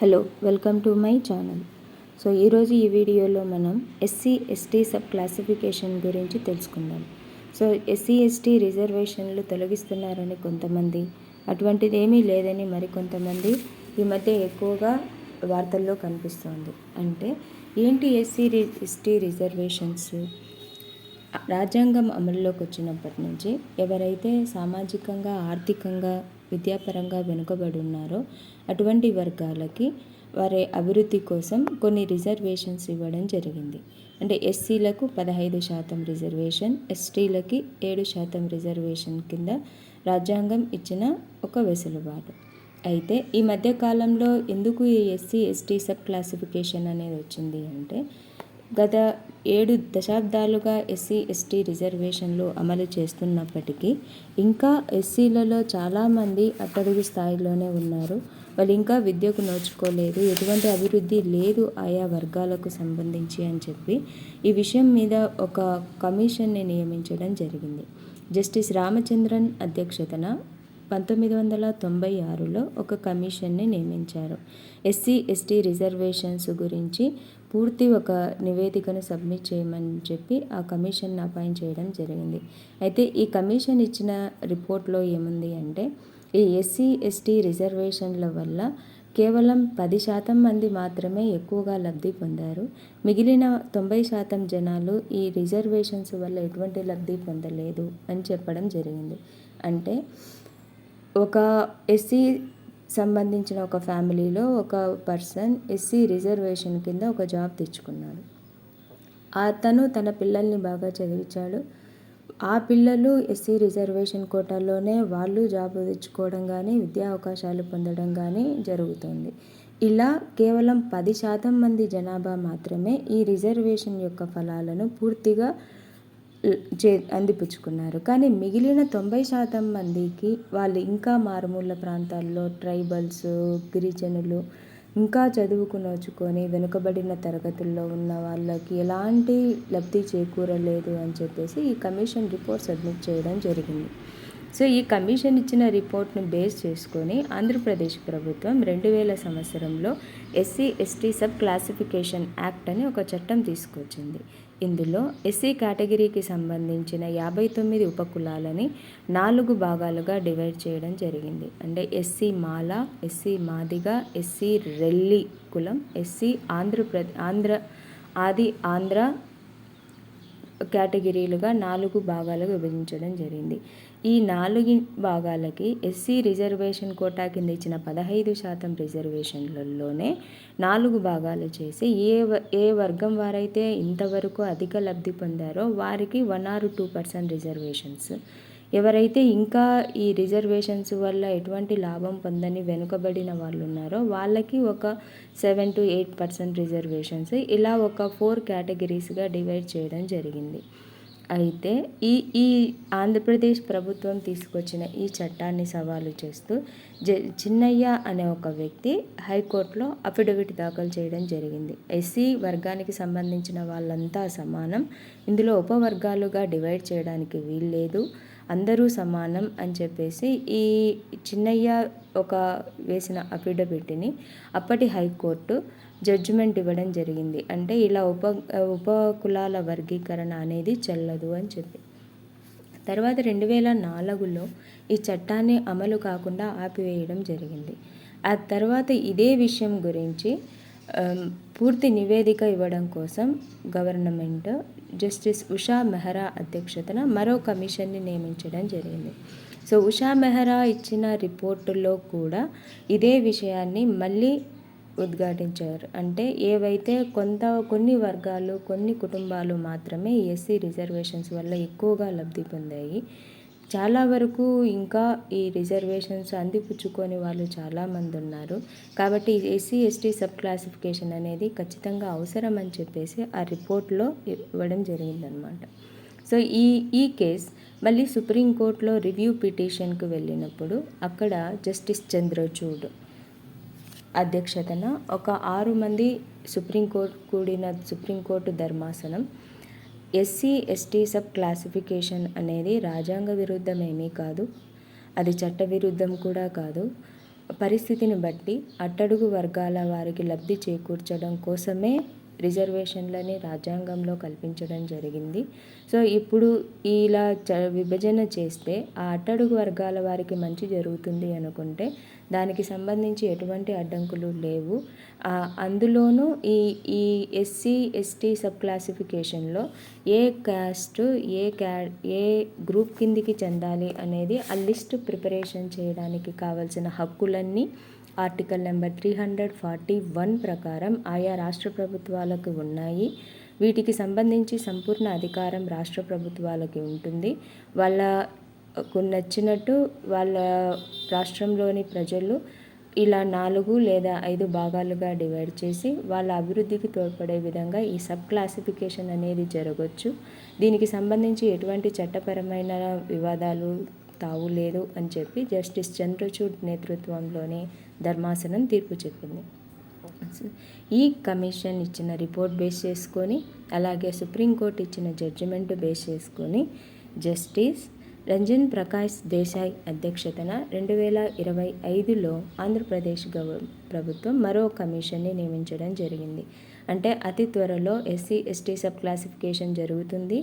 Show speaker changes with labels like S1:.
S1: Hello welcome to my channel so ఈరోజు ఈ వీడియోలో మనం ఎస్సీ ఎస్టీ సబ్ క్లాసిఫికేషన్ గురించి తెలుసుకుందాం. సో ఎస్సీ ఎస్టీ రిజర్వేషన్లు తొలగిస్తున్నారని కొంతమంది అటువంటిది ఏమీ లేదని మరికొంతమంది ఈ మధ్య ఎక్కువగా వార్తల్లో కనిపిస్తోంది. అంటే ఏంటి ఎస్సీ రి ఎస్టీ రిజర్వేషన్స్ రాజ్యాంగం అమల్లోకి వచ్చినప్పటి నుంచి ఎవరైతే సామాజికంగా ఆర్థికంగా విద్యాపరంగా వెనుకబడి ఉన్నారో అటువంటి వర్గాలకి వారి అభివృద్ధి కోసం కొన్ని రిజర్వేషన్స్ ఇవ్వడం జరిగింది. అంటే ఎస్సీలకు పదహైదు శాతం రిజర్వేషన్ ఎస్టీలకి ఏడు శాతం రిజర్వేషన్ కింద రాజ్యాంగం ఇచ్చిన ఒక వెసులుబాటు. అయితే ఈ మధ్యకాలంలో ఎందుకు ఈ ఎస్సీ ఎస్టీ సబ్ క్లాసిఫికేషన్ అనేది వచ్చింది అంటే గత ఏడు దశాబ్దాలుగా ఎస్సీ ఎస్టీ రిజర్వేషన్లు అమలు చేస్తున్నప్పటికీ ఇంకా ఎస్సీలలో చాలామంది అట్టడుగు స్థాయిలోనే ఉన్నారు. వాళ్ళు ఇంకా విద్యకు నోచుకోలేదు ఎటువంటి అభివృద్ధి లేదు ఆయా వర్గాలకు సంబంధించి అని చెప్పి ఈ విషయం మీద ఒక కమిషన్ని నియమించడం జరిగింది. జస్టిస్ రామచంద్రన్ అధ్యక్షతన పంతొమ్మిది వందల తొంభై ఆరులో ఒక కమిషన్ని నియమించారు. ఎస్సీ ఎస్టీ రిజర్వేషన్స్ గురించి పూర్తి ఒక నివేదికను సబ్మిట్ చేయమని చెప్పి ఆ కమిషన్ అపాయింట్ చేయడం జరిగింది. అయితే ఈ కమిషన్ ఇచ్చిన రిపోర్ట్లో ఏముంది అంటే ఈ ఎస్సీ ఎస్టీ రిజర్వేషన్ల వల్ల కేవలం పది శాతం మంది మాత్రమే ఎక్కువగా లబ్ధి పొందారు. మిగిలిన తొంభై శాతం జనాలు ఈ రిజర్వేషన్స్ వల్ల ఎటువంటి లబ్ధి పొందలేదు అని చెప్పడం జరిగింది. అంటే ఒక ఎస్సీ సంబంధించిన ఒక ఫ్యామిలీలో ఒక పర్సన్ ఎస్సీ రిజర్వేషన్ కింద ఒక జాబ్ తెచ్చుకున్నాడు. అతను తన పిల్లల్ని బాగా చదివించాడు. ఆ పిల్లలు ఎస్సీ రిజర్వేషన్ కోటాలోనే వాళ్ళు జాబ్ తెచ్చుకోవడం కానీ విద్యా అవకాశాలు పొందడం కానీ జరుగుతుంది. ఇలా కేవలం పది శాతం మంది జనాభా మాత్రమే ఈ రిజర్వేషన్ యొక్క ఫలాలను పూర్తిగా చే అందిపుచ్చుకున్నారు. కానీ మిగిలిన తొంభై శాతం మందికి వాళ్ళు ఇంకా మారుమూల ప్రాంతాల్లో ట్రైబల్స్ గిరిజనులు ఇంకా చదువుకు నోచుకొని వెనుకబడిన తరగతుల్లో ఉన్న వాళ్ళకి ఎలాంటి లబ్ధి చేకూరలేదు అని చెప్పేసి ఈ కమిషన్ రిపోర్ట్ సబ్మిట్ చేయడం జరిగింది. సో ఈ కమిషన్ ఇచ్చిన రిపోర్ట్ను బేస్ చేసుకొని ఆంధ్రప్రదేశ్ ప్రభుత్వం రెండు వేల సంవత్సరంలో SC ST sub classification act అని ఒక చట్టం తీసుకొచ్చింది. ఇందులో ఎస్సీ కేటగిరీకి సంబంధించిన యాభై తొమ్మిది ఉపకులాలని నాలుగు భాగాలుగా డివైడ్ చేయడం జరిగింది. అంటే SC Mala SC Madiga SC Relli కులం ఎస్సీ ఆంధ్రప్రదే ఆంధ్ర ఆది ఆంధ్ర కేటగిరీలుగా నాలుగు భాగాలుగా విభజించడం జరిగింది. ఈ నాలుగు భాగాలకి ఎస్సీ రిజర్వేషన్ కోటా కింద ఇచ్చిన పదహైదు శాతం రిజర్వేషన్లలోనే నాలుగు భాగాలు చేసి ఏ ఏ వర్గం వారైతే ఇంతవరకు అధిక లబ్ధి పొందారో వారికి one or two percent reservations. ఎవరైతే ఇంకా ఈ రిజర్వేషన్స్ వల్ల ఎటువంటి లాభం పొందని వెనుకబడిన వాళ్ళు ఉన్నారో వాళ్ళకి ఒక seven to eight percent reservations ఇలా ఒక ఫోర్ కేటగిరీస్గా డివైడ్ చేయడం జరిగింది. అయితే ఈ ఈ ఆంధ్రప్రదేశ్ ప్రభుత్వం తీసుకొచ్చిన ఈ చట్టాన్ని సవాలు చేస్తూ జ చిన్నయ్య అనే ఒక వ్యక్తి హైకోర్టులో అఫిడవిట్ దాఖలు చేయడం జరిగింది. ఎస్సీ వర్గానికి సంబంధించిన వాళ్ళంతా సమానం. ఇందులో ఉపవర్గాలుగా డివైడ్ చేయడానికి వీల్లేదు. అందరూ సమానం అని చెప్పేసి ఈ చిన్నయ్య ఒక వేసిన అఫిడవిట్ని అప్పటి హైకోర్టు జడ్జిమెంట్ ఇవ్వడం జరిగింది. అంటే ఇలా ఉప ఉప కులాల వర్గీకరణ అనేది చెల్లదు అని చెప్పి. తర్వాత రెండు వేల నాలుగులో ఈ చట్టాన్ని అమలు కాకుండా ఆపివేయడం జరిగింది. ఆ తర్వాత ఇదే విషయం గురించి పూర్తి నివేదిక ఇవ్వడం కోసం గవర్నమెంట్ జస్టిస్ ఉషా మెహ్రా అధ్యక్షతన మరో కమిషన్ని నియమించడం జరిగింది. సో ఉషా మెహ్రా ఇచ్చిన రిపోర్టులో కూడా ఇదే విషయాన్ని మళ్ళీ ఉద్ఘాటించారు. అంటే ఏవైతే కొంత కొన్ని వర్గాలు కొన్ని కుటుంబాలు మాత్రమే ఎస్సీ రిజర్వేషన్స్ వల్ల ఎక్కువగా లబ్ధి పొందాయి. చాలా వరకు ఇంకా ఈ రిజర్వేషన్స్ అందిపుచ్చుకొని వాళ్ళు చాలామంది ఉన్నారు. కాబట్టి ఎస్సీ ఎస్టీ సబ్ క్లాసిఫికేషన్ అనేది ఖచ్చితంగా అవసరం అని చెప్పేసి ఆ రిపోర్ట్లో ఇవ్వడం జరిగిందనమాట. సో ఈ ఈ కేస్ మళ్ళీ సుప్రీంకోర్టులో రివ్యూ పిటిషన్కు వెళ్ళినప్పుడు అక్కడ జస్టిస్ చంద్రచూడ్ అధ్యక్షతన ఒక ఆరు మంది సుప్రీంకోర్టు కూడిన సుప్రీంకోర్టు ధర్మాసనం ఎస్సీ ఎస్టీ సబ్ క్లాసిఫికేషన్ అనేది రాజ్యాంగ విరుద్ధమేమీ కాదు. అది చట్ట విరుద్ధం కూడా కాదు. పరిస్థితిని బట్టి అట్టడుగు వర్గాల వారికి లబ్ధి చేకూర్చడం కోసమే రిజర్వేషన్లని రాజ్యాంగంలో కల్పించడం జరిగింది. సో ఇప్పుడు ఇలా చ విభజన చేస్తే ఆ అట్టడుగు వర్గాల వారికి మంచి జరుగుతుంది అనుకుంటే దానికి సంబంధించి ఎటువంటి అడ్డంకులు లేవు. అందులోనూ ఈ ఈ ఎస్సీ ఎస్టీ సబ్ క్లాసిఫికేషన్లో ఏ క్యాస్ట్ ఏ క్యా ఏ గ్రూప్ కిందికి చెందాలి అనేది ఆ లిస్ట్ ప్రిపరేషన్ చేయడానికి కావాల్సిన హక్కులన్నీ article number three hundred forty one ప్రకారం ఆయా రాష్ట్ర ప్రభుత్వాలకు ఉన్నాయి. వీటికి సంబంధించి సంపూర్ణ అధికారం రాష్ట్ర ప్రభుత్వాలకి ఉంటుంది. వాళ్ళకు నచ్చినట్టు వాళ్ళ రాష్ట్రంలోని ప్రజలు ఇలా నాలుగు లేదా ఐదు భాగాలుగా డివైడ్ చేసి వాళ్ళ అభివృద్ధికి తోడ్పడే విధంగా ఈ సబ్ క్లాసిఫికేషన్ అనేది జరగవచ్చు దీనికి సంబంధించి ఎటువంటి చట్టపరమైన వివాదాలు తావు లేదు అని చెప్పి జస్టిస్ చంద్రచూడ్ నేతృత్వంలోని ధర్మాసనం తీర్పు చెప్పింది. ఈ కమిషన్ ఇచ్చిన రిపోర్ట్ బేస్ చేసుకొని అలాగే సుప్రీంకోర్టు ఇచ్చిన జడ్జిమెంట్ బేస్ చేసుకొని జస్టిస్ రంజన్ ప్రకాష్ దేశాయ్ అధ్యక్షతన రెండు వేల ఇరవై ఐదులో ఆంధ్రప్రదేశ్ గవ ప్రభుత్వం మరో కమిషన్ని నియమించడం జరిగింది. అంటే అతి త్వరలో ఎస్సీ ఎస్టీ సబ్ క్లాసిఫికేషన్ జరుగుతుంది.